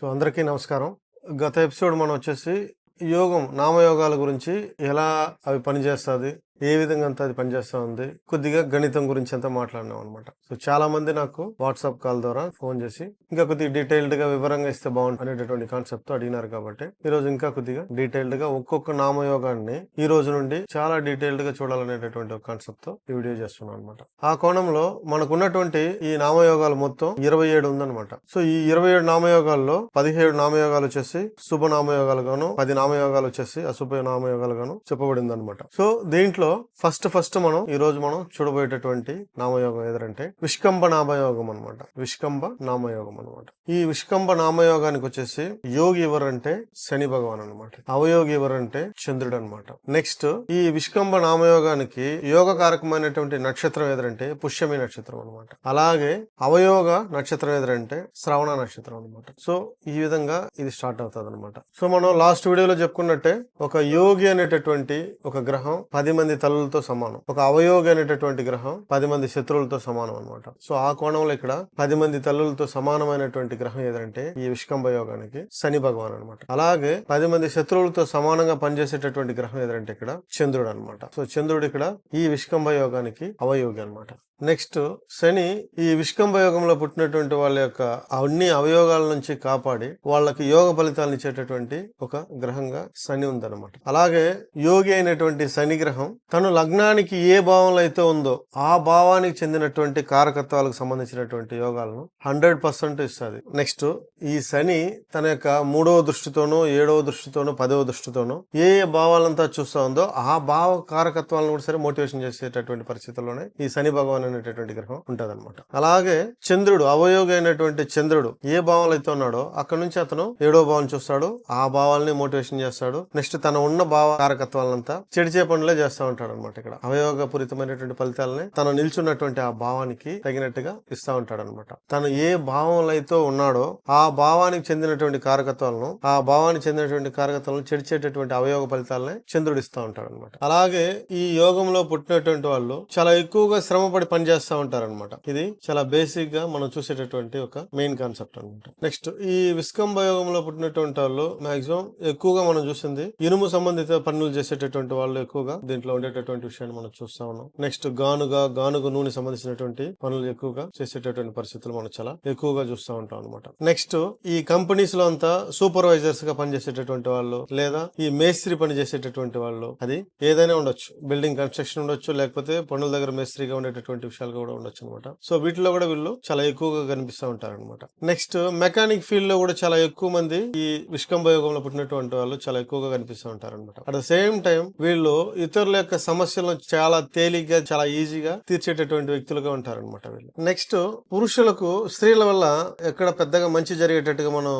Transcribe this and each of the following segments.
So అందరికీ నమస్కారం. గత ఎపిసోడ్ మనం వచ్చేసి యోగం నామయోగాల గురించి ఎలా అవి పనిచేస్తుంది ఏ విధంగా అంతా అది పనిచేస్తా ఉంది? కొద్దిగా గణితం గురించి అంతా మాట్లాడినాం అనమాట సో చాలా మంది నాకు వాట్సాప్ కాల్ ద్వారా ఫోన్ చేసి ఇంకా కొద్దిగా డీటెయిల్డ్గా వివరంగా ఇస్తే బాగుంటుంది అనేటటువంటి కాన్సెప్ట్తో అడిగినారు కాబట్టి ఈ రోజు ఇంకా కొద్దిగా డీటెయిల్డ్గా ఒక్కొక్క నామయోగాన్ని ఈ రోజు నుండి చాలా డీటెయిల్డ్గా చూడాలనేటటువంటి ఒక కాన్సెప్ట్తో ఈ వీడియో చేస్తున్నాం అనమాట ఆ కోణంలో మనకు ఉన్నటువంటి ఈ నామయోగాలు మొత్తం ఇరవై ఏడు ఉందన్నమాట. సో ఈ ఇరవై ఏడు నామయోగాల్లో పదిహేడు నామయోగాలు వచ్చేసి శుభ నామయోగాలు గాను పది నామయోగాలు వచ్చేసి అశుభ నామయోగాలు గాను చెప్పబడింది అనమాట సో దీంట్లో ఫస్ట్ ఫస్ట్ మనం ఈ రోజు మనం చూడబోయేటటువంటి నామయోగం ఏదంటే విష్కంబ నామయోగం అనమాట విష్కంబ నామయోగం అనమాట ఈ విష్కంబ నామయోగానికి వచ్చేసి యోగి ఎవరంటే శని భగవాన్ అనమాట అవయోగి ఎవరంటే చంద్రుడు అనమాట నెక్స్ట్ ఈ విష్కంబ నామయోగానికి యోగ కారకమైనటువంటి నక్షత్రం ఏదంటే పుష్యమి నక్షత్రం అనమాట అలాగే అవయోగ నక్షత్రం ఏదంటే శ్రవణ నక్షత్రం అనమాట సో ఈ విధంగా ఇది స్టార్ట్ అవుతుంది అనమాట సో మనం లాస్ట్ వీడియోలో చెప్పుకున్నట్టే ఒక యోగి అనేటటువంటి ఒక గ్రహం పది మంది తలలతో సమానం. ఒక అవయోగి అనేటటువంటి గ్రహం పది మంది శత్రువులతో సమానం అనమాట సో ఆ కోణంలో ఇక్కడ పది మంది తల్లులతో సమానమైనటువంటి గ్రహం ఏదంటే ఈ విష్కంభ యోగానికి శని భగవాన్ అనమాట అలాగే పది మంది శత్రువులతో సమానంగా పనిచేసేటటువంటి గ్రహం ఏదంటే ఇక్కడ చంద్రుడు అనమాట సో చంద్రుడు ఇక్కడ ఈ విష్కంభ యోగానికి అవయోగి అనమాట నెక్స్ట్ శని ఈ విష్కంభ యోగంలో పుట్టినటువంటి వాళ్ళ యొక్క అన్ని అవయోగాల నుంచి కాపాడి వాళ్ళకి యోగ ఫలితాలను ఇచ్చేటటువంటి ఒక గ్రహంగా శని ఉందన్నమాట. అలాగే యోగి అయినటువంటి శని గ్రహం తను లగ్నానికి ఏ భావంలో అయితే ఉందో ఆ భావానికి చెందినటువంటి కారకత్వాలకు సంబంధించినటువంటి యోగాలను హండ్రెడ్ పర్సెంట్ ఇస్తుంది. నెక్స్ట్ ఈ శని తన యొక్క మూడవ దృష్టితోనో ఏడవ దృష్టితోనో పదవ దృష్టితోనో ఏ ఏ భావాలంతా చూస్తూ ఉందో ఆ భావ కారకత్వాలను కూడా సరే మోటివేషన్ చేసేటటువంటి పరిస్థితుల్లోనే ఈ శని భగవాన్ అనేటటువంటి గ్రహం ఉంటదన్నమాట. అలాగే చంద్రుడు అవయోగి అయినటువంటి చంద్రుడు ఏ భావాలు అయితే ఉన్నాడో అక్కడ నుంచి అతను ఏడో భావం చూస్తాడు ఆ భావాలని మోటివేషన్ చేస్తాడు. నెక్స్ట్ తన ఉన్న భావ కారకత్వాలంతా చెడిచే పనులే చేస్తూ ఉంటాడు. అనమాట ఇక్కడ. అవయోగపూరితమైనటువంటి ఫలితాలని తను నిల్చున్నటువంటి ఆ భావానికి తగినట్టుగా ఇస్తా ఉంటాడు అనమాట తను ఏ భావంలో అయితే ఉన్నాడో ఆ భావానికి చెందినటువంటి కారకత్వాలను ఆ భావానికి చెందినటువంటి కారకత్వాలను చెడిచేటటువంటి అవయోగ ఫలితాలని చంద్రుడు ఇస్తా ఉంటాడు అనమాట అలాగే ఈ యోగంలో పుట్టినటువంటి వాళ్ళు చాలా ఎక్కువగా శ్రమపడి పనిచేస్తూ ఉంటారు అనమాట ఇది చాలా బేసిక్గా మనం చూసేటటువంటి ఒక మెయిన్ కాన్సెప్ట్ అనమాట. నెక్స్ట్ ఈ విస్కంభ యోగంలో పుట్టినటువంటి వాళ్ళు మాక్సిమం ఎక్కువగా మనం చూసింది ఇనుము సంబంధిత పనులు చేసేటటువంటి వాళ్ళు ఎక్కువగా దీంట్లో ఉండే ఉండేటటువంటి విషయాన్ని మనం చూస్తా ఉన్నాం. నెక్స్ట్ గానుగా గానుగ నూనె సంబంధించినటువంటి పనులు ఎక్కువగా చేసేటటువంటి పరిస్థితులు మనం చాలా ఎక్కువగా చూస్తూ ఉంటాం అనమాట నెక్స్ట్ ఈ కంపెనీస్లో అంతా సూపర్వైజర్స్గా పనిచేసేటటువంటి వాళ్ళు లేదా ఈ మేస్త్రి పని చేసేటటువంటి వాళ్ళు అది ఏదైనా ఉండొచ్చు. బిల్డింగ్ కన్స్ట్రక్షన్ ఉండొచ్చు లేకపోతే పనుల దగ్గర మేస్త్రిగా ఉండేటటువంటి విషయాలు కూడా ఉండొచ్చు అనమాట సో వీటిలో కూడా వీళ్ళు చాలా ఎక్కువగా కనిపిస్తూ ఉంటారు అనమాట నెక్స్ట్ మెకానిక్ ఫీల్డ్లో కూడా చాలా ఎక్కువ మంది ఈ విష్కంభ యోగంలో పుట్టినటువంటి వాళ్ళు చాలా ఎక్కువగా కనిపిస్తూ ఉంటారు అనమాట అట్ ద సేమ్ టైం వీళ్ళు ఇతరుల యొక్క సమస్యలను చాలా తేలిగ్గా చాలా ఈజీగా తీర్చేటటువంటి వ్యక్తులుగా ఉంటారు అనమాట వీళ్ళు. నెక్స్ట్ పురుషులకు స్త్రీల వల్ల ఎక్కడ పెద్దగా మంచి జరిగేటట్టుగా మనం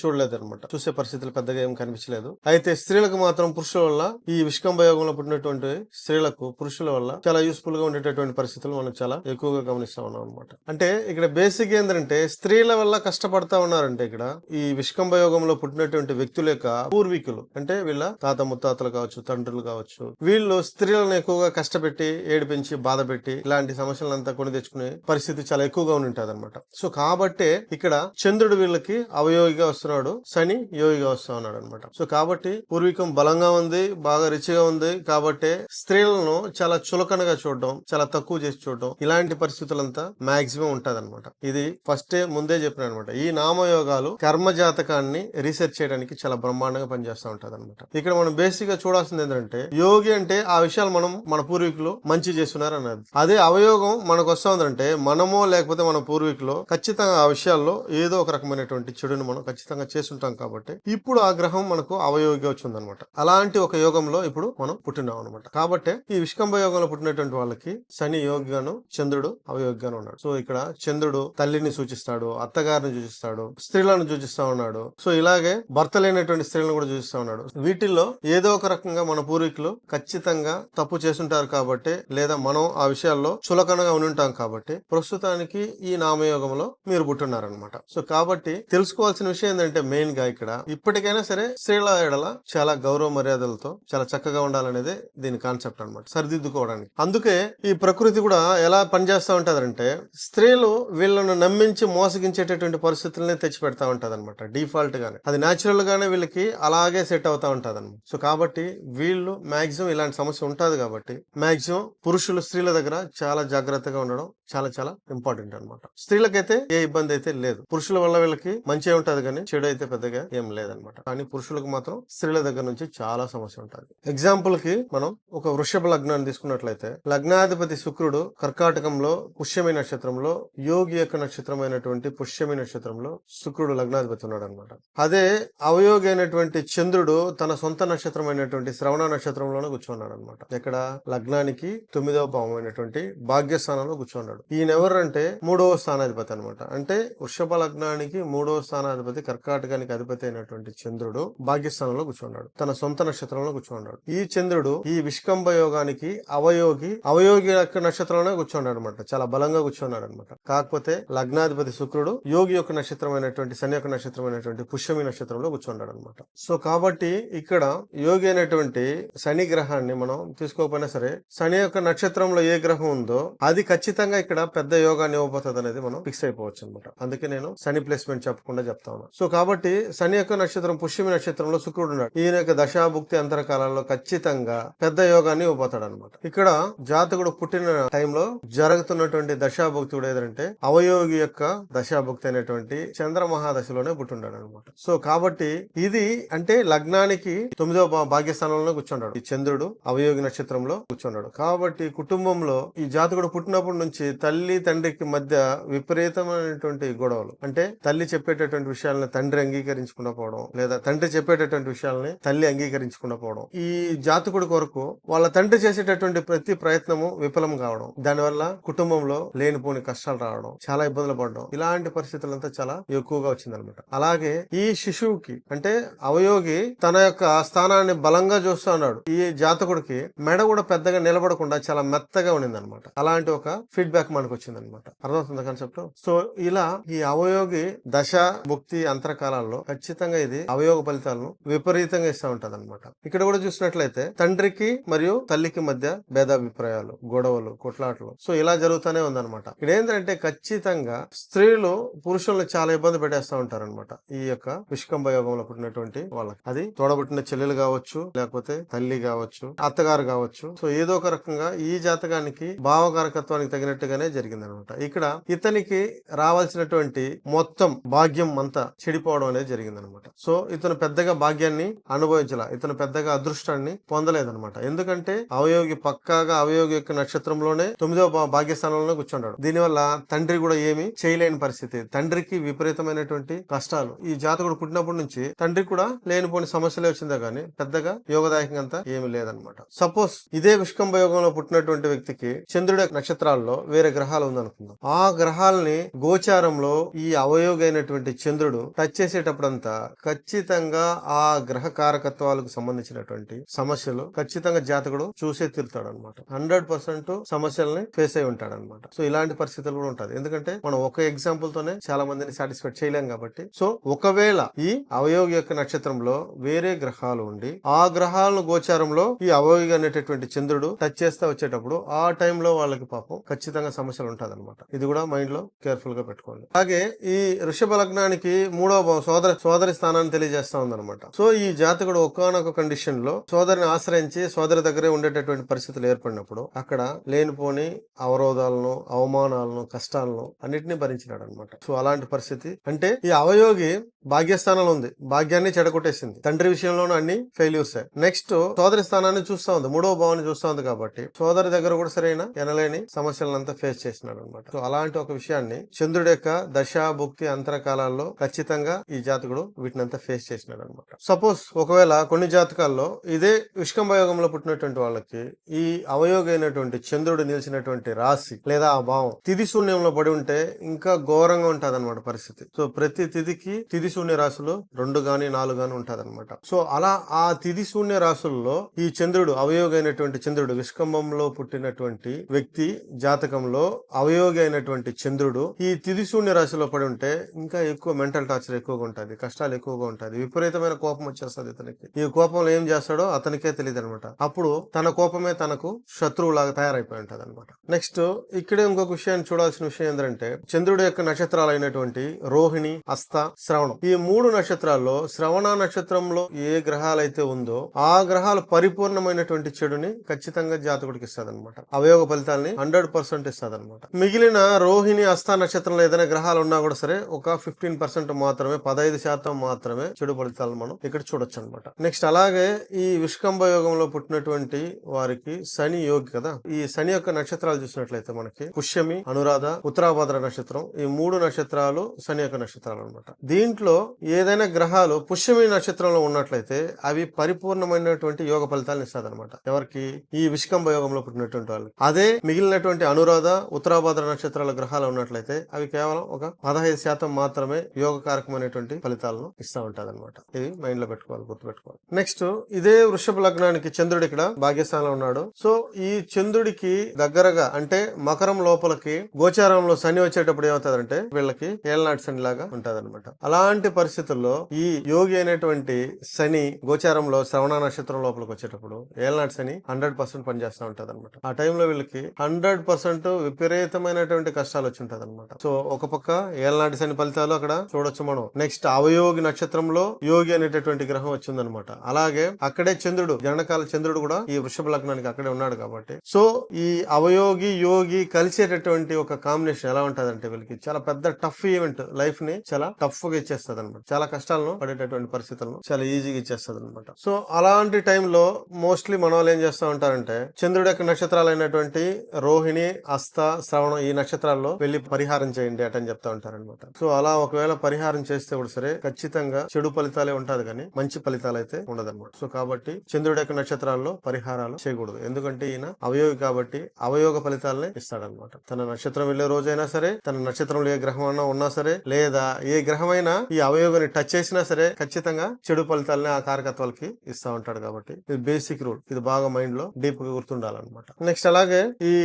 చూడలేదు అనమాట చూసే పరిస్థితులు పెద్దగా ఏం కనిపించలేదు. అయితే స్త్రీలకు మాత్రం పురుషుల వల్ల ఈ విష్కంభయోగంలో పుట్టినటువంటి స్త్రీలకు పురుషుల వల్ల చాలా యూస్ఫుల్గా ఉండేటటువంటి పరిస్థితులు మనం చాలా ఎక్కువగా గమనిస్తా ఉన్నాం అనమాట అంటే ఇక్కడ బేసిక్ ఏంటంటే స్త్రీల వల్ల కష్టపడతా ఉన్నారంటే ఇక్కడ ఈ విష్కంభయోగంలో పుట్టినటువంటి వ్యక్తుల యొక్క పూర్వీకులు అంటే వీళ్ళ తాత ముత్తాతలు కావచ్చు తండ్రులు కావచ్చు వీళ్ళు స్త్రీలను ఎక్కువగా కష్టపెట్టి ఏడిపించి బాధ పెట్టి ఇలాంటి సమస్యలంతా కొని తెచ్చుకునే పరిస్థితి చాలా ఎక్కువగా ఉంటుంది అనమాట సో కాబట్టే ఇక్కడ చంద్రుడు వీళ్ళకి అవయోగిగా వస్తున్నాడు శని యోగిగా వస్తా ఉన్నాడు అనమాట సో కాబట్టి పూర్వీకం బలంగా ఉంది బాగా రిచిగా ఉంది. కాబట్టి స్త్రీలను చాలా చులకనగా చూడడం చాలా తక్కువ చేసి చూడడం ఇలాంటి పరిస్థితులంతా మాక్సిమం ఉంటది అనమాట ఇది ఫస్టే ముందే చెప్పిన అనమాట ఈ నామయోగాలు కర్మ జాతకాన్ని రీసెర్చ్ చేయడానికి చాలా బ్రహ్మాండంగా పనిచేస్తూ ఉంటది అనమాట ఇక్కడ మనం బేసిక్గా చూడాల్సింది ఏంటంటే యోగి అంటే ఆ విషయాలు మనం మన పూర్వీకులు మంచి చేస్తున్నారు అన్నది అదే అవయోగం మనకు వస్తుందంటే మనమో లేకపోతే మన పూర్వీకులు ఖచ్చితంగా ఆ విషయాల్లో ఏదో ఒక రకమైనటువంటి చెడుని మనం ఖచ్చితంగా చేస్తుంటాం కాబట్టి ఇప్పుడు ఆ గ్రహం మనకు అవయోగిగా వచ్చిందనమాట అలాంటి ఒక యోగంలో ఇప్పుడు మనం పుట్టినాం అనమాట కాబట్టి ఈ విష్కంభ యోగంలో పుట్టినటువంటి వాళ్ళకి శని యోగిగాను చంద్రుడు అవయోగిగాను ఉన్నాడు. సో ఇక్కడ చంద్రుడు తల్లిని సూచిస్తాడు అత్తగారిని సూచిస్తాడు స్త్రీలను సూచిస్తా ఉన్నాడు. సో ఇలాగే భర్త లేనటువంటి స్త్రీలను కూడా సూచిస్తా ఉన్నాడు. వీటిల్లో ఏదో ఒక రకంగా మన పూర్వీకులు ఖచ్చితంగా తప్పు చేస్తుంటారు కాబట్టి లేదా మనం ఆ విషయాల్లో చులకనగా ఉంటాం కాబట్టి ప్రస్తుతానికి ఈ నామయోగంలో మీరు పుట్టున్నారనమాట సో కాబట్టి తెలుసుకోవాల్సిన విషయం ఏంటంటే మెయిన్గా ఇక్కడ ఇప్పటికైనా సరే స్త్రీల ఎడల చాలా గౌరవ మర్యాదలతో చాలా చక్కగా ఉండాలనేదే దీని కాన్సెప్ట్ అన్నమాట. సరిదిద్దుకోవడానికి. అందుకే ఈ ప్రకృతి కూడా ఎలా పనిచేస్తూ ఉంటుందంటే స్త్రీలు వీళ్ళను నమ్మించి మోసగించేటటువంటి పరిస్థితులనే తెచ్చి పెడతా ఉంటది అనమాట డిఫాల్ట్ గానే. అది న్యాచురల్ గానే వీళ్ళకి అలాగే సెట్ అవుతా ఉంటుంది సో కాబట్టి వీళ్ళు మాక్సిమం ఇలాంటి సమస్య ఉంటుంది కాబట్టి మ్యాక్సిమం పురుషులు స్త్రీల దగ్గర చాలా జాగ్రత్తగా ఉండడం చాలా చాలా ఇంపార్టెంట్ అనమాట స్త్రీలకైతే ఏ ఇబ్బంది అయితే లేదు. పురుషుల వల్ల వీళ్ళకి మంచి ఉంటది కానీ చెడు అయితే పెద్దగా ఏం లేదనమాట కానీ పురుషులకు మాత్రం స్త్రీల దగ్గర నుంచి చాలా సమస్య ఉంటుంది. ఎగ్జాంపుల్కి మనం ఒక వృషభ లగ్నాన్ని తీసుకున్నట్లయితే లగ్నాధిపతి శుక్రుడు కర్కాటకంలో పుష్యమి నక్షత్రంలో యోగి యొక్క నక్షత్రమైనటువంటి పుష్యమి నక్షత్రంలో శుక్రుడు లగ్నాధిపతి ఉన్నాడు అనమాట అదే అవయోగి అయినటువంటి చంద్రుడు తన సొంత నక్షత్రమైనటువంటి శ్రవణ నక్షత్రంలోనే కూర్చున్నాడు అనమాట ఇక్కడ లగ్నానికి తొమ్మిదవ భావం అయినటువంటి భాగ్యస్థానంలో కూర్చున్నాడు. ఈయన ఎవరంటే మూడవ స్థానాధిపతి అనమాట అంటే వృషభ లగ్నానికి మూడవ స్థానాధిపతి కర్కాటకానికి అధిపతి అయినటువంటి చంద్రుడు భాగ్యస్థానంలో కూర్చున్నాడు. తన సొంత నక్షత్రంలో కూర్చున్నాడు. ఈ చంద్రుడు ఈ విష్కంభ యోగానికి అవయోగి అవయోగి యొక్క నక్షత్రంలోనే కూర్చున్నాడు అనమాట చాలా బలంగా కూర్చున్నాడు అనమాట కాకపోతే లగ్నాధిపతి శుక్రుడు యోగి యొక్క నక్షత్రమైనటువంటి శని యొక్క నక్షత్రమైనటువంటి పుష్యమి నక్షత్రంలో కూర్చున్నాడు అనమాట సో కాబట్టి ఇక్కడ యోగి అయినటువంటి శని గ్రహాన్ని మనం తీసుకోకపోయినా సరే శని యొక్క నక్షత్రంలో ఏ గ్రహం ఉందో అది ఖచ్చితంగా ఇక్కడ పెద్ద యోగాన్ని ఇవ్వబోతుంది అనేది మనం ఫిక్స్ అయిపోవచ్చు అనమాట అందుకే నేను శని ప్లేస్మెంట్ చెప్పకుండా చెప్తా ఉన్నాను సో కాబట్టి శని యొక్క నక్షత్రం పుష్యమి నక్షత్రంలో శుక్రుడు ఉన్నాడు. ఈయన యొక్క దశాభుక్తి అంతరకాలంలో ఖచ్చితంగా పెద్ద యోగాన్ని ఇవ్వబోతాడు అనమాట ఇక్కడ జాతకుడు పుట్టిన టైంలో జరుగుతున్నటువంటి దశాభుక్తి కూడా ఏదంటే అవయోగి యొక్క దశాభుక్తి అనేటువంటి చంద్ర మహాదశలోనే పుట్టిండాడు అనమాట సో కాబట్టి ఇది అంటే లగ్నానికి తొమ్మిదవ భాగ్యస్థానంలో కూర్చున్నాడు ఈ చంద్రుడు అవయోగి నక్షత్రంలో కూర్చున్నాడు కాబట్టి కుటుంబంలో ఈ జాతకుడు పుట్టినప్పటి నుంచి తల్లి తండ్రికి మధ్య విపరీతమైనటువంటి గొడవలు. అంటే తల్లి చెప్పేటటువంటి విషయాలను తండ్రి అంగీకరించకుండా పోవడం లేదా తండ్రి చెప్పేటటువంటి విషయాలని తల్లి అంగీకరించకుండా పోవడం ఈ జాతకుడి కొరకు వాళ్ళ తండ్రి చేసేటటువంటి ప్రతి ప్రయత్నము విఫలం కావడం దానివల్ల కుటుంబంలో లేనిపోని కష్టాలు రావడం చాలా ఇబ్బందులు పడడం ఇలాంటి పరిస్థితులంతా చాలా ఎక్కువగా వచ్చిందనమాట. అలాగే ఈ శిశువుకి అంటే అవయోగి తన యొక్క స్థానాన్ని బలంగా చూస్తున్నాడు ఈ జాతకుడికి మెడ కూడా పెద్దగా నిలబడకుండా చాలా మెత్తగా ఉండింది అనమాట అలాంటి ఒక ఫీడ్బ్యాక్ మనకు వచ్చింది అనమాట అర్థమవుతుంది కాన్సెప్ట్ సో ఇలా ఈ అవయోగి దశ భుక్తి అంతరకాలాల్లో ఖచ్చితంగా ఇది అవయోగ ఫలితాలను విపరీతంగా ఇస్తూ ఉంటది అనమాట ఇక్కడ కూడా చూసినట్లయితే తండ్రికి మరియు తల్లికి మధ్య భేదాభిప్రాయాలు గొడవలు కొట్లాటలు సో ఇలా జరుగుతూనే ఉందన్నమాట. ఇక్కడ ఏంటంటే ఖచ్చితంగా స్త్రీలు పురుషులను చాలా ఇబ్బంది పెట్టేస్తా ఉంటారన్నమాట. ఈ యొక్క విష్కంభ యోగంలో పుట్టినటువంటి వాళ్ళకి. అది తోడబుట్టిన చెల్లెలు కావచ్చు లేకపోతే తల్లి కావచ్చు అత్తగారు కావచ్చు. సో ఏదో ఒక రకంగా ఈ జాతకానికి భావకారకత్వానికి తగినట్టుగా జరిగింది అనమాట ఇక్కడ ఇతనికి రావాల్సినటువంటి మొత్తం భాగ్యం అంతా చెడిపోవడం అనేది జరిగింది అనమాట సో ఇతను పెద్దగా భాగ్యాన్ని అనుభవించాల. ఇతను పెద్దగా అదృష్టాన్ని పొందలేదనమాట. ఎందుకంటే అవయోగి పక్కాగా అవయోగి యొక్క నక్షత్రంలోనే తొమ్మిదవ భాగ్యస్థానంలోనే భాగ్యస్థానంలో కూర్చున్నాడు దీనివల్ల తండ్రి కూడా ఏమి చేయలేని పరిస్థితి. తండ్రికి విపరీతమైనటువంటి కష్టాలు. ఈ జాతకుడు పుట్టినప్పటి నుంచి తండ్రి కూడా లేనిపోని సమస్యలే వచ్చిందే కానీ పెద్దగా యోగదాయకంగా అంతా ఏమి లేదనమాట. సపోజ్ ఇదే విష్కంభ యోగంలో పుట్టినటువంటి వ్యక్తికి చంద్రుడి నక్షత్రాల్లో వేరే గ్రహాలు ఉందనుకుందాం. ఆ గ్రహాలని గోచారంలో ఈ అవయోగైనటువంటి చంద్రుడు టచ్ చేసేటప్పుడంతా ఖచ్చితంగా ఆ గ్రహ కారకత్వాలకు సంబంధించినటువంటి సమస్యలు ఖచ్చితంగా జాతకుడు చూసే తీరుతాడు అనమాట హండ్రెడ్ పర్సెంట్ సమస్యల్ని ఫేస్ అయి ఉంటాడు అనమాట సో ఇలాంటి పరిస్థితులు కూడా ఉంటది ఎందుకంటే మనం ఒక ఎగ్జాంపుల్ తోనే చాలా మందిని సాటిస్ఫై చేయలేం కాబట్టి. సో ఒకవేళ ఈ అవయోగి యొక్క నక్షత్రంలో వేరే గ్రహాలు ఉండి ఆ గ్రహాలను గోచారంలో ఈ అవయోగి అనేటటువంటి చంద్రుడు టచ్ చేస్తా వచ్చేటప్పుడు ఆ టైంలో వాళ్ళకి పాపం ఖచ్చితంగా సమస్యలు ఉంటది ఇది కూడా మైండ్లో కేర్ఫుల్గా పెట్టుకోండి. అలాగే ఈ వృషభ లగ్నానికి మూడవ సోదరి సోదర సోదరి స్థానాన్ని తెలియజేస్తా ఉందన్నమాట. సో ఈ జాతకుడు ఒకానొక కండిషన్లో సోదరిని ఆశ్రయించి సోదరి దగ్గరే ఉండేటటువంటి పరిస్థితులు ఏర్పడినప్పుడు అక్కడ లేనిపోని అవరోధాలను అవమానాలను కష్టాలను అన్నిటినీ భరించినాడు అనమాట సో అలాంటి పరిస్థితి. అంటే ఈ అవయోగి భాగ్యస్థానంలో ఉంది. భాగ్యాన్ని చెడగొట్టేసింది. తండ్రి విషయంలోనూ అన్ని ఫెయిల్యూర్స్. నెక్స్ట్ సోదరి స్థానాన్ని చూస్తా ఉంది. మూడవ భావాన్ని చూస్తా ఉంది కాబట్టి సోదరి దగ్గర కూడా సరైన ఎనలేని సమస్యలంతా ఫేస్ చేసినాడు అనమాట సో అలాంటి ఒక విషయాన్ని చంద్రుడి యొక్క దశ భుక్తి అంతరకాలలో ఖచ్చితంగా ఈ జాతకుడు వీటినంతా ఫేస్ చేసినాడు అనమాట సపోజ్ ఒకవేళ కొన్ని జాతకాల్లో ఇదే విష్కంభయోగంలో పుట్టినటువంటి వాళ్ళకి ఈ అవయోగ అయినటువంటి చంద్రుడు నిలిచినటువంటి రాశి లేదా ఆ భావం తిది శూన్యంలో పడి ఉంటే ఇంకా ఘోరంగా ఉంటది అనమాట పరిస్థితి. సో ప్రతి తిథికి తిది శూన్య రాశులు రెండు గాని నాలుగు గాని ఉంటది సో అలా ఆ తిది శూన్య రాశుల్లో ఈ చంద్రుడు అవయోగి అయినటువంటి చంద్రుడు విష్కంభంలో పుట్టినటువంటి వ్యక్తి జాతకం జాతకంలో అవయోగి అయినటువంటి చంద్రుడు ఈ తిదిశూన్య రాశిలో పడి ఉంటే ఇంకా ఎక్కువ మెంటల్ టార్చర్ ఎక్కువగా ఉంటుంది కష్టాలు ఎక్కువగా ఉంటుంది విపరీతమైన కోపం వచ్చేస్తుంది ఇతనికి ఈ కోపంలో ఏం చేస్తాడో అతనికే తెలియదు అనమాట అప్పుడు తన కోపమే తనకు శత్రువు లాగా తయారైపోయి ఉంటది అనమాట నెక్స్ట్ ఇక్కడే ఇంకొక విషయాన్ని చూడాల్సిన విషయం ఏంటంటే చంద్రుడు యొక్క నక్షత్రాలు అయినటువంటి రోహిణి అస్త శ్రవణం. ఈ మూడు నక్షత్రాల్లో శ్రవణ నక్షత్రంలో ఏ గ్రహాలు అయితే ఉందో ఆ గ్రహాలు పరిపూర్ణమైనటువంటి చెడుని ఖచ్చితంగా జాతకుడికి ఇస్తుంది అనమాట అవయోగ ఫలితాలని హండ్రెడ్ పర్సెంట్ ఇస్తుంది అనమాట మిగిలిన రోహిణి అస్త నక్షత్రంలో ఏదైనా గ్రహాలు ఉన్నా కూడా సరే ఒక ఫిఫ్టీన్ పర్సెంట్ మాత్రమే పదహైదు శాతం మాత్రమే చెడు ఫలితాలు మనం ఇక్కడ చూడొచ్చు అనమాట నెక్స్ట్ అలాగే ఈ విష్కంభ యోగంలో పుట్టినటువంటి వారికి శని యోగి కదా. ఈ శని యొక్క నక్షత్రాలు చూసినట్లయితే మనకి పుష్యమి అనురాధ ఉత్తరాభద్ర నక్షత్రం ఈ మూడు నక్షత్రాలు శని యొక్క నక్షత్రాలు అనమాట దీంట్లో ఏదైనా గ్రహాలు పుష్యమి నక్షత్రంలో ఉన్నట్లయితే అవి పరిపూర్ణమైనటువంటి యోగ ఫలితాలను ఇస్తుంది అనమాట ఎవరికి? ఈ విష్కంభ యోగంలో పుట్టినటువంటి వాళ్ళు అదే మిగిలినటువంటి అనురాధ ఉత్తరాభద్ర నక్షత్రాల గ్రహాలు ఉన్నట్లయితే అవి కేవలం ఒక పదహైదు శాతం మాత్రమే యోగకారకమైనటువంటి ఫలితాలను ఇస్తా ఉంటుంది అనమాట ఇది మైండ్లో పెట్టుకోవాలి గుర్తుపెట్టుకోవాలి. నెక్స్ట్ ఇదే వృషభ లగ్నానికి చంద్రుడు ఇక్కడ భాగ్యస్థానంలో ఉన్నాడు. సో ఈ చంద్రుడికి దగ్గరగా అంటే మకరం లోపలికి గోచారంలో శని వచ్చేటప్పుడు ఏమవుతుందంటే వీళ్ళకి ఏళ్ళనాటి శని లాగా ఉంటది అనమాట అలాంటి పరిస్థితుల్లో ఈ యోగి అయినటువంటి శని గోచారంలో శ్రవణ నక్షత్రం లోపలికి వచ్చేటప్పుడు ఏళ్ళనాటి శని హండ్రెడ్ పర్సెంట్ పనిచేస్తూ ఉంటది అనమాట ఆ టైంలో వీళ్ళకి హండ్రెడ్ పర్సెంట్ విపరీతమైనటువంటి కష్టాలు వచ్చి ఉంటది అనమాట సో ఒక పక్క ఏలనాటి శని ఫలితాలు అక్కడ చూడొచ్చు మనం. నెక్స్ట్ అవయోగి నక్షత్రంలో యోగి అనేటటువంటి గ్రహం వచ్చిందనమాట అలాగే అక్కడే చంద్రుడు జనకాల చంద్రుడు కూడా ఈ వృషభ లగ్నానికి అక్కడే ఉన్నాడు కాబట్టి. సో ఈ అవయోగి యోగి కలిసేటటువంటి ఒక కాంబినేషన్ ఎలా ఉంటదంటే వీళ్ళకి చాలా పెద్ద టఫ్ ఈవెంట్ లైఫ్ని చాలా టఫ్గా ఇచ్చేస్తుంది అనమాట చాలా కష్టాలను పడేటటువంటి పరిస్థితులను చాలా ఈజీగా ఇచ్చేస్తుంది అనమాట సో అలాంటి టైంలో మోస్ట్లీ మన వాళ్ళు ఏం చేస్తూ ఉంటారంటే చంద్రుడు యొక్క నక్షత్రాలు అయినటువంటి రోహిణి హస్త శ్రవణం ఈ నక్షత్రాల్లో వెళ్ళి పరిహారం చేయండి అటని చెప్తా ఉంటారనమాట సో అలా ఒకవేళ పరిహారం చేస్తే కూడా సరే ఖచ్చితంగా చెడు ఫలితాలే ఉంటది కానీ మంచి ఫలితాలు అయితే ఉండదన్నమాట. సో కాబట్టి చంద్రుడి యొక్క నక్షత్రాల్లో పరిహారాలు చేయకూడదు. ఎందుకంటే ఈయన అవయోగి కాబట్టి అవయోగ ఫలితాలనే ఇస్తాడనమాట తన నక్షత్రం వెళ్ళే రోజైనా సరే తన నక్షత్రంలో ఏ గ్రహం అన్నా ఉన్నా సరే లేదా ఏ గ్రహమైనా ఈ అవయోగాన్ని టచ్ చేసినా సరే ఖచ్చితంగా చెడు ఫలితాలని ఆ కారకత్వాలకి ఇస్తా ఉంటాడు కాబట్టి ఇది బేసిక్ రూల్ ఇది బాగా మైండ్లో డీప్గా గుర్తుండాలన్నమాట. నెక్స్ట్ అలాగే ఈ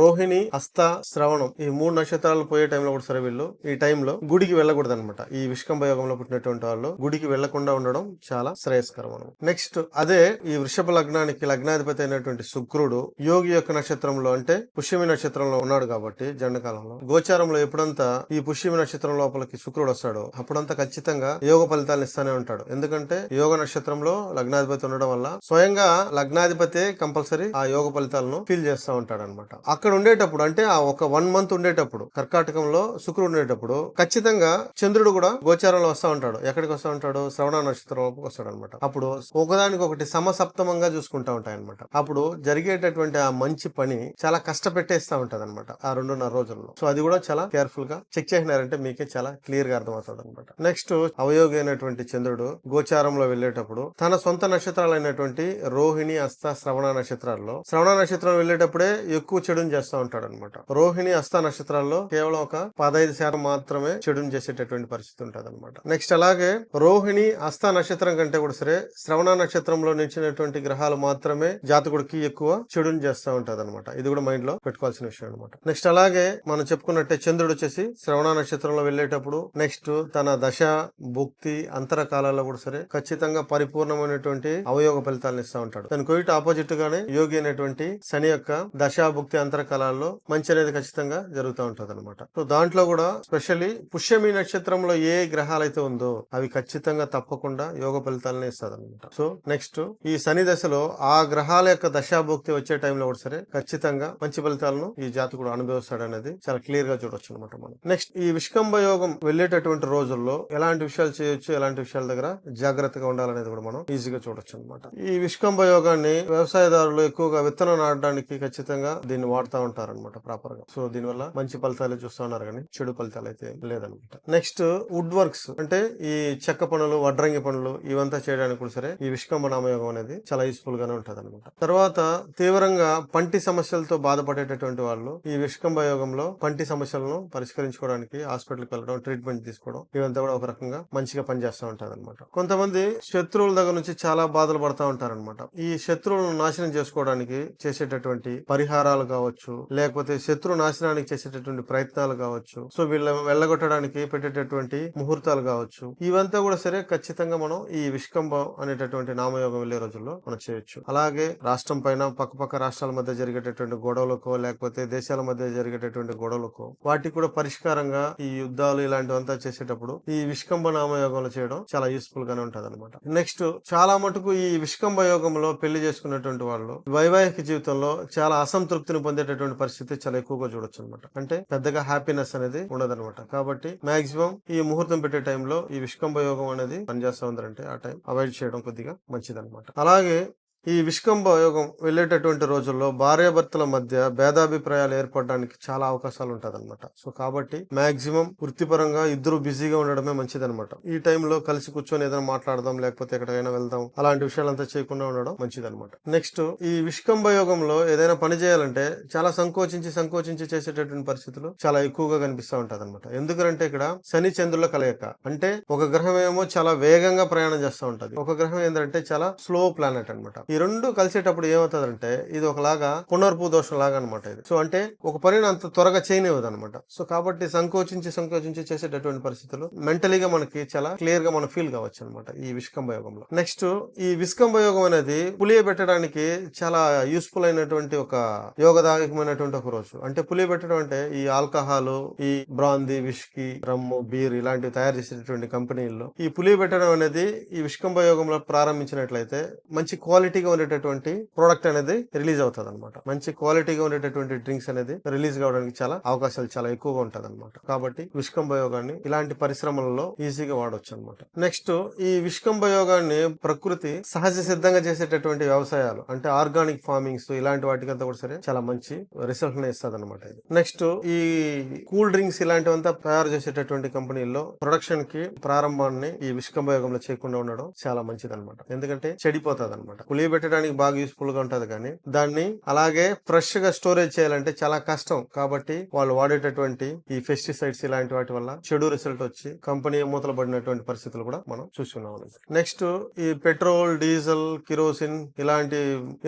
రోహిణి హస్త శ్రవణం ఈ మూడు నక్షత్రాలు పోయే టైంలో కూడా సరే వీళ్ళు ఈ టైంలో గుడికి వెళ్ళకూడదు అనమాట ఈ విష్కంభ యోగంలో పుట్టినటువంటి వాళ్ళు గుడికి వెళ్ళకుండా ఉండడం చాలా శ్రేయస్కరం అనమాట నెక్స్ట్ అదే ఈ వృషభ లగ్నానికి లగ్నాధిపతి అయినటువంటి శుక్రుడు యోగి యొక్క నక్షత్రంలో అంటే పుష్యమి నక్షత్రంలో ఉన్నాడు కాబట్టి జండకాలంలో గోచారంలో ఎప్పుడంతా ఈ పుష్యమి నక్షత్రం లోపలికి శుక్రుడు వస్తాడో అప్పుడంతా ఖచ్చితంగా యోగ ఫలితాలను ఇస్తానే ఉంటాడు. ఎందుకంటే యోగ నక్షత్రంలో లగ్నాధిపతి ఉండడం వల్ల స్వయంగా లగ్నాధిపతి కంపల్సరీ ఆ యోగ ఫలితాలను ఫీల్ చేస్తూ ఉంటాడు అనమాట అక్కడ ఉండేటప్పుడు అంటే ఆ ఒక వన్ మంత్ ఉండేటప్పుడు కర్కాటకంలో శుక్రుడు ఉండేటప్పుడు ఖచ్చితంగా చంద్రుడు కూడా గోచారంలో వస్తూ ఉంటాడు. ఎక్కడికి వస్తా ఉంటాడు? శ్రవణ నక్షత్రం వస్తాడు అనమాట అప్పుడు ఒకదానికి ఒకటి సమసప్తమంగా చూసుకుంటా ఉంటాయి అనమాట అప్పుడు జరిగేటటువంటి ఆ మంచి పని చాలా కష్టపెట్టేస్తా ఉంటది అనమాట ఆ రెండున్నర రోజుల్లో. సో అది కూడా చాలా కేర్ఫుల్గా చెక్ చేసినారంటే మీకే చాలా క్లియర్గా అర్థమవుతుంది అనమాట నెక్స్ట్ అవయోగి అయినటువంటి చంద్రుడు గోచారంలో వెళ్ళేటప్పుడు తన సొంత నక్షత్రాలైనటువంటి రోహిణి అస్త శ్రవణ నక్షత్రాల్లో శ్రవణ నక్షత్రం వెళ్ళేటప్పుడే ఎక్కువ చెడుని చేస్తూ ఉంటాడు. అనమాట రోహిణి అస్త నక్షత్రాల్లో కేవలం ఒక పదహైదు శాతం మాత్రమే చెడుని చేసేటటువంటి పరిస్థితి ఉంటుంది అనమాట నెక్స్ట్ అలాగే రోహిణి అస్త నక్షత్రం కంటే కూడా సరే శ్రవణ నక్షత్రంలో నిలిచినటువంటి గ్రహాలు మాత్రమే జాతకుడికి ఎక్కువ చెడుని చేస్తూ ఉంటుంది అనమాట ఇది కూడా మైండ్లో పెట్టుకోవాల్సిన విషయం అనమాట. నెక్స్ట్ అలాగే మనం చెప్పుకున్నట్టే చంద్రుడు వచ్చేసి శ్రవణ నక్షత్రంలో వెళ్ళేటప్పుడు నెక్స్ట్ తన దశ భుక్తి అంతర కాలాల్లో కూడా సరే ఖచ్చితంగా పరిపూర్ణమైనటువంటి అవయోగ ఫలితాలను ఇస్తా ఉంటాడు. దాని కొయిట్ ఆపోజిట్ గానే యోగి అనేటువంటి శని యొక్క దశ భుక్తి అంతర కాలాల్లో మంచి అనేది ఖచ్చితంగా జరుగుతూ ఉంటుంది అనమాట సో దాంట్లో కూడా స్పెషల్లీ పుష్యమి నక్షత్రంలో ఏ గ్రహాలైతే ఉందో అవి ఖచ్చితంగా తప్పకుండా యోగ ఫలితాలనే ఇస్తుంది అనమాట సో నెక్స్ట్ ఈ శని దశలో ఆ గ్రహాల యొక్క దశాభోక్తి వచ్చే టైంలో కూడా సరే ఖచ్చితంగా మంచి ఫలితాలను ఈ జాతకుడు అనుభవిస్తాడు అనేది చాలా క్లియర్గా చూడొచ్చు అనమాట మనం. నెక్స్ట్ ఈ విష్కంభ యోగం వెళ్ళేటటువంటి రోజుల్లో ఎలాంటి విషయాలు చేయొచ్చు ఎలాంటి విషయాల దగ్గర జాగ్రత్తగా ఉండాలనేది కూడా మనం ఈజీగా చూడొచ్చు అనమాట ఈ విష్కంభ యోగాన్ని వ్యవసాయదారులు ఎక్కువగా విత్తనం నాటడానికి ఖచ్చితంగా దీన్ని వాడుతూ ఉంటారు. అనమాట ప్రాపర్గా. సో దీనివల్ల మంచి ఫలితాలు చూస్తున్నారు కానీ చెడు ఫలితాలు అయితే లేదనమాట నెక్స్ట్ వుడ్ వర్క్స్ అంటే ఈ చెక్క పనులు వడ్రంగి పనులు ఇవంతా చేయడానికి కూడా సరే ఈ విష్కంబ నామయోగం అనేది చాలా యూస్ఫుల్ గానే ఉంటది అనమాట తర్వాత తీవ్రంగా పంటి సమస్యలతో బాధపడేటటువంటి వాళ్ళు ఈ విష్కంబ యోగంలో పంటి సమస్యలను పరిష్కరించుకోవడానికి హాస్పిటల్కి వెళ్ళడం ట్రీట్మెంట్ తీసుకోవడం ఇవంతా కూడా ఒక రకంగా మంచిగా పనిచేస్తూ ఉంటుంది అనమాట కొంతమంది శత్రువుల దగ్గర నుంచి చాలా బాధలు పడతా ఉంటారన్నమాట. ఈ శత్రువులను నాశనం చేసుకోవడానికి చేసేటటువంటి పరిహారాలు కావచ్చు లేకపోతే శత్రు నాశనానికి చేసేటటువంటి ప్రయత్నాలు కావచ్చు. సో వీళ్ళ వెళ్ళగొట్టడానికి పెట్టేటటువంటి ముహూర్తాలు కావచ్చు. ఇవంతా కూడా సరే ఖచ్చితంగా మనం ఈ విష్కంభం అనేటటువంటి నామయోగం వెళ్ళే రోజుల్లో మనం చేయొచ్చు. అలాగే రాష్ట్రం పైన పక్కపక్క రాష్ట్రాల మధ్య జరిగేటటువంటి గొడవలకో లేకపోతే దేశాల మధ్య జరిగేటటువంటి గొడవలకో వాటికి కూడా పరిష్కారంగా ఈ యుద్ధాలు ఇలాంటివంతా చేసేటప్పుడు ఈ విష్కంభ నామయోగంలో చేయడం చాలా యూస్ఫుల్ గానే ఉంటది అనమాట నెక్స్ట్ చాలా మటుకు ఈ విష్కంభ యోగంలో పెళ్ళి చేసుకున్నటువంటి వాళ్ళు వైవాహిక జీవితంలో చాలా అసంతృప్తిని పొందేటటువంటి పరిస్థితి చాలా ఎక్కువగా చూడొచ్చు అనమాట అంటే పెద్దగా హ్యాపీనెస్ అనేది ఉండదన్నమాట కాబట్టి మాక్సిమం ఈ ముహూర్తం పెట్టే టైంలో ఈ విష్కంభ యోగం అనేది పనిచేస్తా ఉందంటే ఆ టైం అవాయిడ్ చేయడం కొద్దిగా మంచిదన్నమాట అలాగే ఈ విష్కంభ యోగం వెళ్ళేటటువంటి రోజుల్లో భార్యాభర్తల మధ్య భేదాభిప్రాయాలు ఏర్పడడానికి చాలా అవకాశాలు ఉంటదన్నమాట సో కాబట్టి మాక్సిమం వృత్తిపరంగా ఇద్దరు బిజీగా ఉండడమే మంచిదనమాట ఈ టైంలో కలిసి కూర్చొని ఏదైనా మాట్లాడదాం లేకపోతే ఎక్కడికైనా వెళ్దాం అలాంటి విషయాలంతా చేయకుండా ఉండడం మంచిదన్నమాట. నెక్స్ట్ ఈ విష్కంభ యోగంలో ఏదైనా పని చేయాలంటే చాలా సంకోచించి సంకోచించి చేసేటటువంటి పరిస్థితులు చాలా ఎక్కువగా కనిపిస్తూ ఉంటుంది అనమాట ఎందుకంటే ఇక్కడ శని చంద్రుల కలయిక అంటే ఒక గ్రహం ఏమో చాలా వేగంగా ప్రయాణం చేస్తూ ఉంటది. ఒక గ్రహం ఏంటంటే చాలా స్లో ప్లానెట్ అన్నమాట. ఈ ఈ రెండు కలిసేటప్పుడు ఏమవుతుందంటే ఇది ఒకలాగా పునర్పు దోషం లాగా అనమాట ఇది. సో అంటే ఒక పనిని అంత త్వరగా చేయనివ్వదు అనమాట సో కాబట్టి సంకోచించి సంకోచించి చేసేటటువంటి పరిస్థితులు మెంటలీగా మనకి చాలా క్లియర్గా మనం ఫీల్ కావచ్చు అనమాట ఈ విష్కంభ యోగంలో. నెక్స్ట్ ఈ విష్కంభ యోగం అనేది పులియ పెట్టడానికి చాలా యూస్ఫుల్ అయినటువంటి ఒక యోగదాయకమైనటువంటి ఒక రోజు. అంటే పులియ పెట్టడం అంటే ఈ ఆల్కహాల్ ఈ బ్రాందీ విష్కి రమ్ము బీర్ ఇలాంటివి తయారు చేసేటువంటి కంపెనీల్లో ఈ పులియ పెట్టడం అనేది ఈ విష్కంభ యోగంలో ప్రారంభించినట్లయితే మంచి క్వాలిటీ క్వాలిటీగా ఉండేటటువంటి ప్రోడక్ట్ అనేది రిలీజ్ అవుతుంది అనమాట మంచి క్వాలిటీగా ఉండేటటువంటి డ్రింక్స్ అనేది రిలీజ్ కావడానికి చాలా అవకాశాలు చాలా ఎక్కువగా ఉంటది అనమాట కాబట్టి విష్కంభ యోగాన్ని ఇలాంటి పరిశ్రమలలో ఈజీగా వాడవచ్చు అనమాట నెక్స్ట్ ఈ విష్కంభ యోగాన్ని ప్రకృతి సహజ సిద్ధంగా చేసేటటువంటి వ్యవసాయాలు అంటే ఆర్గానిక్ ఫార్మింగ్స్ ఇలాంటి వాటికంతా కూడా సరే చాలా మంచి రిజల్ట్ని ఇస్తుంది అనమాట ఇది. నెక్స్ట్ ఈ కూల్ డ్రింక్స్ ఇలాంటివంతా తయారు చేసేటటువంటి కంపెనీల్లో ప్రొడక్షన్కి ప్రారంభాన్ని ఈ విష్కంభ యోగంలో చేయకుండా ఉండడం చాలా మంచిది అనమాట ఎందుకంటే చెడిపోతుంది అనమాట పులియ పెట్టడానికి బాగా యూస్ఫుల్గా ఉంటది కానీ దాన్ని అలాగే ఫ్రెష్గా స్టోరేజ్ చేయాలంటే చాలా కష్టం. కాబట్టి వాళ్ళు వాడేటటువంటి ఈ పెస్టిసైడ్స్ ఇలాంటి వాటి వల్ల చెడు రిజల్ట్ వచ్చి కంపెనీ మూతలు పడినటువంటి పరిస్థితులు కూడా మనం చూస్తున్నాం నెక్స్ట్ ఈ పెట్రోల్ డీజిల్ కిరోసిన్ ఇలాంటి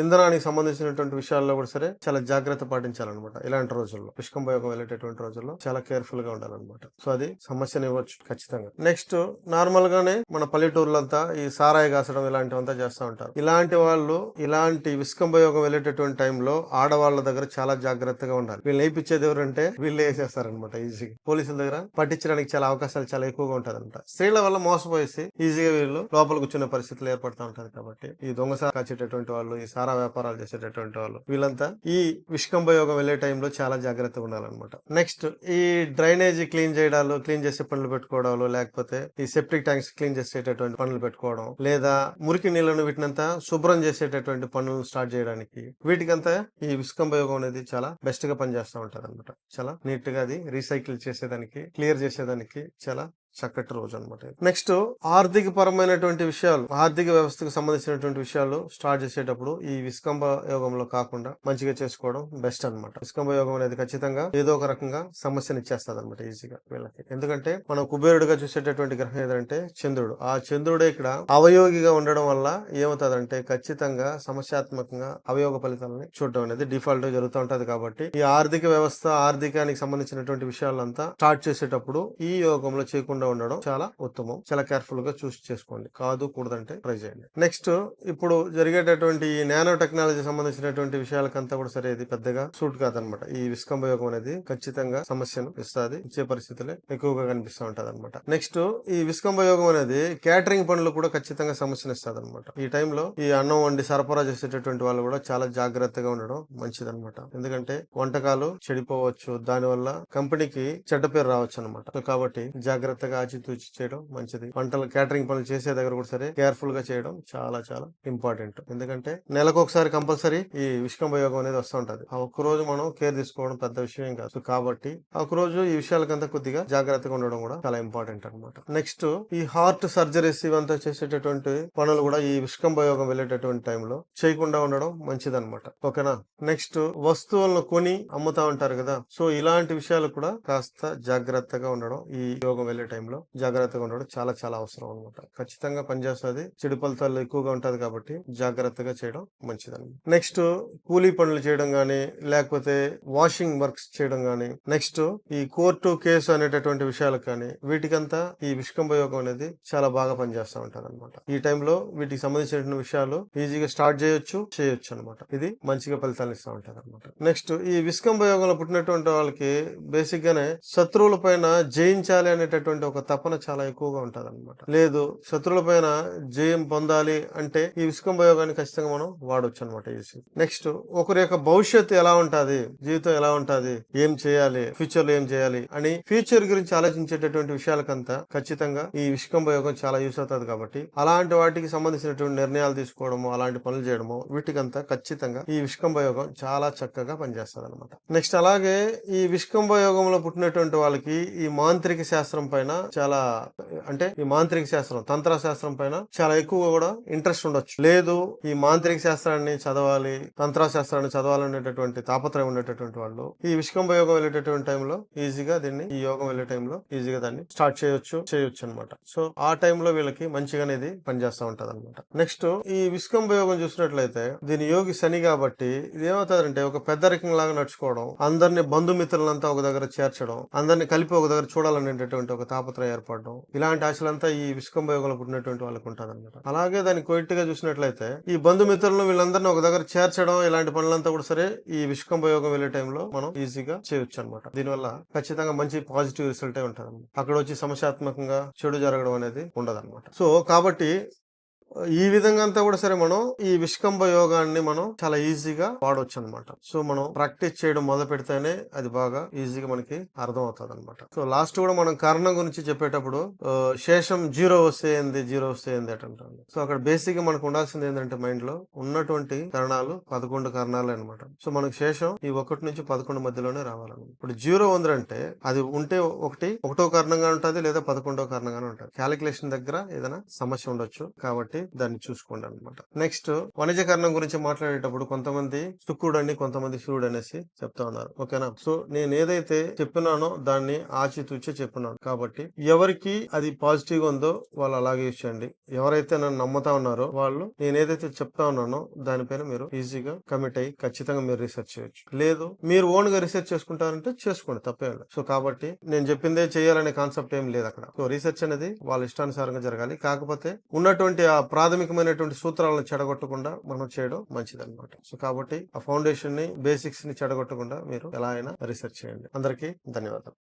ఇంధనానికి సంబంధించినటువంటి విషయాల్లో కూడా సరే చాలా జాగ్రత్త పాటించాలన్నమాట. ఇలాంటి రోజుల్లో విష్కంభయోగం వెళ్ళేటటువంటి రోజుల్లో చాలా కేర్ఫుల్గా ఉండాలన్నమాట. సో అది సమస్యని ఇవ్వచ్చు ఖచ్చితంగా. నెక్స్ట్ నార్మల్ గానే మన పల్లెటూర్లంతా ఈ సారాయి కాసడం ఇలాంటివంతా చేస్తూ ఉంటారు. ఇలాంటి వాళ్ళు ఇలాంటి విస్కంభయోగం వెళ్ళేటటువంటి టైంలో ఆడవాళ్ళ దగ్గర చాలా జాగ్రత్తగా ఉండాలి. వీళ్ళు నేర్పించేది ఎవరంటే వీళ్ళు వేసేస్తారనమాట ఈజీగా. పోలీసుల దగ్గర పట్టించడానికి చాలా అవకాశాలు చాలా ఎక్కువగా ఉంటదన్నమాట స్త్రీల వల్ల మోసపోయేసి ఈజీగా వీళ్ళు లోపల కూర్చున్న పరిస్థితులు ఏర్పడతా ఉంటది కాబట్టి ఈ దొంగసార కాచేటటువంటి వాళ్ళు ఈ సారా వ్యాపారాలు చేసేటటువంటి వాళ్ళు వీళ్ళంతా ఈ విష్కంభయోగం వెళ్ళే టైంలో చాలా జాగ్రత్తగా ఉండాలన్నమాట. నెక్స్ట్ ఈ డ్రైనేజీ క్లీన్ చేయడాలు క్లీన్ చేసే పనులు పెట్టుకోవడాలు లేకపోతే ఈ సెప్టిక్ ట్యాంక్స్ క్లీన్ చేసేటటువంటి పనులు పెట్టుకోవడం లేదా మురికి నీళ్ళను వీటినంతా శుభ్రం చేసేటటువంటి పనులు స్టార్ట్ చేయడానికి వీటికంతా ఈ విష్కంపయోగం అనేది చాలా బెస్ట్గా పనిచేస్తూ ఉంటది అనమాట చాలా నీట్గా అది రీసైకిల్ చేసేదానికి క్లియర్ చేసేదానికి చాలా చక్కటి రోజు అనమాట నెక్స్ట్ ఆర్థిక పరమైనటువంటి విషయాలు ఆర్థిక వ్యవస్థకు సంబంధించినటువంటి విషయాలు స్టార్ట్ చేసేటప్పుడు ఈ విస్కంభ యోగంలో కాకుండా మంచిగా చేసుకోవడం బెస్ట్ అన్నమాట. విస్కంభ యోగం అనేది ఖచ్చితంగా ఏదో ఒక రకంగా సమస్యను ఇచ్చేస్తుంది అనమాట ఈజీగా వీళ్ళకి. ఎందుకంటే మనం కుబేరుడుగా చూసేటటువంటి గ్రహం ఏదంటే చంద్రుడు. ఆ చంద్రుడే ఇక్కడ అవయోగిగా ఉండడం వల్ల ఏమవుతుందంటే ఖచ్చితంగా సమస్యాత్మకంగా అవయోగ ఫలితాలని చూడడం అనేది డిఫాల్ట్గా జరుగుతూ ఉంటది కాబట్టి ఈ ఆర్థిక వ్యవస్థ ఆర్థికానికి సంబంధించినటువంటి విషయాలంతా స్టార్ట్ చేసేటప్పుడు ఈ యోగంలో చేయకుండా ఉండడం చాలా ఉత్తమం. చాలా కేర్ఫుల్గా చూసి చేసుకోండి. కాదు కూడదంటే ట్రై చేయండి. నెక్స్ట్ ఇప్పుడు జరిగేటటువంటి నానో టెక్నాలజీ సంబంధించినటువంటి విషయాలకంతా కూడా సరే ఇది పెద్దగా సూట్ కాదనమాట. ఈ విస్కంభయోగం అనేది ఖచ్చితంగా సమస్యను ఇస్తుంది. ఇచ్చే పరిస్థితులే ఎక్కువగా కనిపిస్తూ ఉంటది అనమాట నెక్స్ట్ ఈ విస్కంభయోగం అనేది క్యాటరింగ్ పనులు కూడా ఖచ్చితంగా సమస్యను ఇస్తుంది అనమాట ఈ టైంలో ఈ అన్నం వండి సరఫరా చేసేటటువంటి వాళ్ళు కూడా చాలా జాగ్రత్తగా ఉండడం మంచిదనమాట. ఎందుకంటే వంటకాలు చెడిపోవచ్చు. దానివల్ల కంపెనీకి చెడ్డ పేరు రావచ్చు అనమాట కాబట్టి జాగ్రత్తగా ఆచితూచి చేయడం మంచిది. పంటలు క్యాటరింగ్ పనులు చేసే దగ్గర కూడా సరే కేర్ఫుల్గా చేయడం చాలా చాలా ఇంపార్టెంట్ ఎందుకంటే నెలకు ఒకసారి కంపల్సరీ ఈ విష్కంభ యోగం అనేది వస్తూ ఉంటది. ఆ ఒక్క రోజు మనం కేర్ తీసుకోవడం పెద్ద విషయం కాదు. కాబట్టి ఆ రోజు ఈ విషయాలకంతా కొద్దిగా జాగ్రత్తగా ఉండడం కూడా చాలా ఇంపార్టెంట్ అన్నమాట. నెక్స్ట్ ఈ హార్ట్ సర్జరీస్ ఇవంతా చేసేటటువంటి పనులు కూడా ఈ విష్కంభ యోగం వెళ్ళేటటువంటి టైంలో చేయకుండా ఉండడం మంచిదన్నమాట. ఓకేనా నెక్స్ట్ వస్తువులను కొని అమ్ముతా ఉంటారు కదా. సో ఇలాంటి విషయాలు కూడా కాస్త జాగ్రత్తగా ఉండడం ఈ యోగం వెళ్ళే టైంలో జాగ్రత్తగా ఉండడం చాలా చాలా అవసరం అనమాట ఖచ్చితంగా పనిచేస్తుంది చెడు ఫలితాలు ఎక్కువగా ఉంటుంది కాబట్టి జాగ్రత్తగా చేయడం మంచిదని నెక్స్ట్ కూలీ పనులు చేయడం కానీ లేకపోతే వాషింగ్ వర్క్స్ చేయడం కానీ నెక్స్ట్ ఈ కోర్టు కేసు అనేటటువంటి విషయాలకు కానీ వీటికంతా ఈ విష్కంభ యోగం అనేది చాలా బాగా పనిచేస్తూ ఉంటారు అనమాట ఈ టైంలో వీటికి సంబంధించిన విషయాలు ఈజీగా స్టార్ట్ చేయొచ్చు చేయొచ్చు అనమాట ఇది మంచిగా ఫలితాలు ఇస్తూ ఉంటారు అనమాట నెక్స్ట్ ఈ విష్కంభ యోగంలో పుట్టినటువంటి వాళ్ళకి బేసిక్ గానే శత్రువుల పైన జయించాలి అనేటటువంటి ఒక తపన చాలా ఎక్కువగా ఉంటది అనమాట లేదు శత్రువుల పైన జయం పొందాలి అంటే ఈ విషకంభయోగాన్ని ఖచ్చితంగా మనం వాడొచ్చు అనమాట నెక్స్ట్ ఒకరి యొక్క భవిష్యత్తు ఎలా ఉంటుంది? జీవితం ఎలా ఉంటుంది? ఏం చేయాలి? ఫ్యూచర్లో ఏం చేయాలి? అని ఫ్యూచర్ గురించి ఆలోచించేటటువంటి విషయాలకంతా ఖచ్చితంగా ఈ విష్కంభయోగం చాలా యూస్ అవుతుంది కాబట్టి అలాంటి వాటికి సంబంధించినటువంటి నిర్ణయాలు తీసుకోవడము అలాంటి పనులు చేయడము వీటికంతా ఖచ్చితంగా ఈ విష్కంభయోగం చాలా చక్కగా పనిచేస్తుంది అనమాట నెక్స్ట్ అలాగే ఈ విష్కంభయోగంలో పుట్టినటువంటి వాళ్ళకి ఈ మాంత్రిక శాస్త్రం పైన చాలా అంటే ఈ మాంత్రిక శాస్త్రం తంత్ర శాస్త్రం పైన చాలా ఎక్కువగా కూడా ఇంట్రెస్ట్ ఉండొచ్చు. లేదు ఈ మాంత్రిక శాస్త్రాన్ని చదవాలి తంత్ర శాస్త్రాన్ని చదవాలనేటటువంటి తాపత్రయం ఉండేటటువంటి వాళ్ళు ఈ విష్కంభ యోగం వెళ్ళేటటువంటి టైంలో ఈజీగా దీన్ని ఈ యోగం వెళ్ళే టైంలో ఈజీగా దాన్ని స్టార్ట్ చేయొచ్చు చేయొచ్చు అనమాట సో ఆ టైంలో వీళ్ళకి మంచిగా అనేది పనిచేస్తూ ఉంటది అనమాట నెక్స్ట్ ఈ విష్కంభ యోగం చూసినట్లయితే దీని యోగి శని కాబట్టి ఇది ఏమవుతుందంటే ఒక పెద్దరికం లాగా నడుచుకోవడం అందరిని బంధుమిత్రులంతా ఒక దగ్గర చేర్చడం అందరిని కలిపి ఒక దగ్గర చూడాలనేటటువంటి ఒక తాపత్రయం ఏర్పడడం ఇలాంటి ఆశలంతా ఈ విష్కంభ యోగంలో పుట్టినటువంటి వాళ్ళకి ఉంటుంది అనమాట అలాగే దాన్ని గా చూసినట్లయితే ఈ బంధుమిత్రులను వీళ్ళందరినీ ఒక దగ్గర చేర్చడం ఇలాంటి పనులంతా కూడా సరే ఈ విష్కంభ యోగం వెళ్ళే టైంలో మనం ఈజీగా చేయొచ్చు అనమాట దీనివల్ల ఖచ్చితంగా మంచి పాజిటివ్ రిజల్ట్ ఉంటుంది అక్కడ వచ్చి సమస్యాత్మకంగా చెడు జరగడం అనేది ఉండదు సో కాబట్టి ఈ విధంగా అంతా కూడా సరే మనం ఈ విష్కంభ యోగాన్ని మనం చాలా ఈజీగా వాడవచ్చు అనమాట సో మనం ప్రాక్టీస్ చేయడం మొదలు పెడితేనే అది బాగా ఈజీగా మనకి అర్థం అవుతుంది అనమాట సో లాస్ట్ కూడా మనం కారణం గురించి చెప్పేటప్పుడు శేషం జీరో వస్తే ఏంది జీరో వస్తే ఏంది అంటాం సో అక్కడ బేసిక్గా మనకు ఉండాల్సింది ఏంటంటే మైండ్లో ఉన్నటువంటి కారణాలు పదకొండు కారణాలు అనమాట సో మనకు శేషం ఈ ఒకటి నుంచి పదకొండు మధ్యలోనే రావాలన్నమాట. ఇప్పుడు జీరో ఉందంటే అది ఉంటే ఒకటి ఒకటో కారణంగా ఉంటుంది లేదా పదకొండో కారణంగానే ఉంటుంది. క్యాలిక్యులేషన్ దగ్గర ఏదైనా సమస్య ఉండొచ్చు. కాబట్టి దాన్ని చూసుకోండి అనమాట నెక్స్ట్ వాణిజ్య కారణం గురించి మాట్లాడేటప్పుడు కొంతమంది శుక్రుడు అని కొంతమంది శివుడు అనేసి చెప్తా ఉన్నారు. ఓకేనా? సో నేను ఏదైతే చెప్పినానో దాన్ని ఆచితూచి చెప్పినాను. కాబట్టి ఎవరికి అది పాజిటివ్ ఉందో వాళ్ళు అలాగే యూస్ చేయండి ఎవరైతే నన్ను నమ్ముతా ఉన్నారో వాళ్ళు నేను ఏదైతే చెప్తా ఉన్నానో దానిపైన మీరు ఈజీగా కమిట్ అయ్యి ఖచ్చితంగా మీరు రీసెర్చ్ చేయొచ్చు. లేదు మీరు ఓన్గా రీసెర్చ్ చేసుకుంటారంటే చేసుకోండి తప్పే సో కాబట్టి నేను చెప్పిందే చేయాలనే కాన్సెప్ట్ ఏం లేదు అక్కడ. సో రీసెర్చ్ అనేది వాళ్ళ ఇష్టానుసారంగా జరగాలి. కాకపోతే ఉన్నటువంటి ఆ ప్రాథమికమైనటువంటి సూత్రాలను చెడగొట్టకుండా మనం చేయడం మంచిది సో కాబట్టి ఆ ఫౌండేషన్ని బేసిక్స్ని చెడగొట్టకుండా మీరు ఎలా అయినా రీసెర్చ్ చేయండి. అందరికీ ధన్యవాదాలు.